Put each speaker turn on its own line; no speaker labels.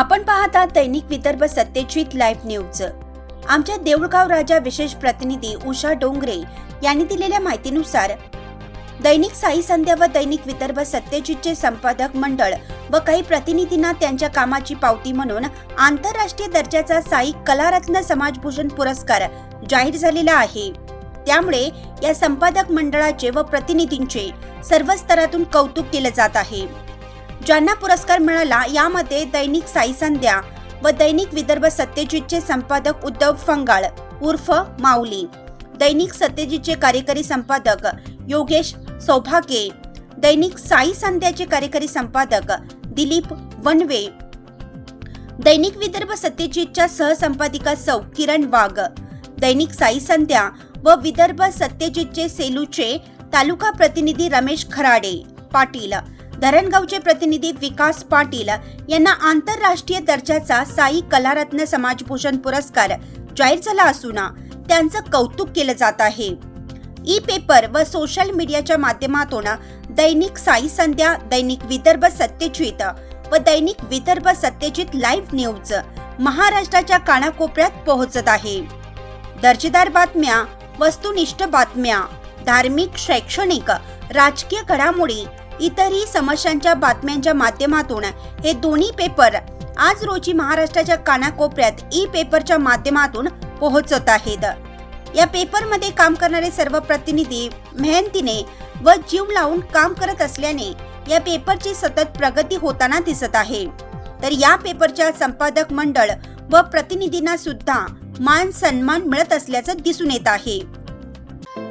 आपण पाहता दैनिक Vidarbha Satyajit live news. आमच्या देऊळगाव राजा विशेष प्रतिनिधी उषा डोंगरे यांनी दिलेल्या माहितीनुसार दैनिक साई संध्या व दैनिक विदर्भ सत्यजितचे संपादक मंडळ व काही प्रतिनिधींना त्यांच्या कामाची पावती म्हणून आंतरराष्ट्रीय दर्जाचा साई कलारत्न समाजभूषण पुरस्कार जाहीर झालेला आहे. त्यामुळे या संपादक मंडळाचे व प्रतिनिधींचे सर्व स्तरातून कौतुक केले जात आहे. ज्यांना पुरस्कार मिळाला यामध्ये दैनिक साई संध्या व दैनिक विदर्भ सत्यजितचे संपादक उद्धव फंगाळ उर्फ माऊली. दैनिक सत्यजितचे कार्यकारी संपादक योगेश सौभागे. दैनिक साई संध्याचे कार्यकारी संपादक दिलीप वनवे. दैनिक विदर्भ सत्यजितच्या सहसंपादिका सौ किरण वाघ. दैनिक साई संध्या व विदर्भ सत्यजितचे सेलूचे तालुका प्रतिनिधी रमेश खराडे पाटील. धरणगावचे प्रतिनिधी विकास पाटील यांना आंतरराष्ट्रीय दर्जाचा साई कलारत्न समाजभूषण पुरस्कार जाहीर झाला असून त्यांचं कौतुक केलं जात आहे. ई पेपर व सोशल मीडियाच्या माध्यमातून दैनिक साई संध्या दैनिक विदर्भ सत्यजित व दैनिक विदर्भ सत्यजित लाईव्ह न्यूज महाराष्ट्राच्या कानाकोपऱ्यात पोहोचत आहे. दर्जेदार बातम्या वस्तुनिष्ठ बातम्या धार्मिक शैक्षणिक राजकीय घडामोडी इतरही समस्यांच्या बातम्यांच्या माध्यमातून हे दोन्ही पेपर आज रोजी महाराष्ट्राच्या कानाकोपऱ्यात ई पेपरच्या माध्यमातून पोहोचत आहेत. या पेपरमध्ये काम करणारे सर्व प्रतिनिधी मेहनतीने व जीव लावून काम करत असल्याने या पेपरची सतत प्रगती होताना दिसत आहे. तर या पेपरच्या संपादक मंडळ व प्रतिनिधींना सुद्धा मान सन्मान मिळत असल्याचं दिसून येत आहे.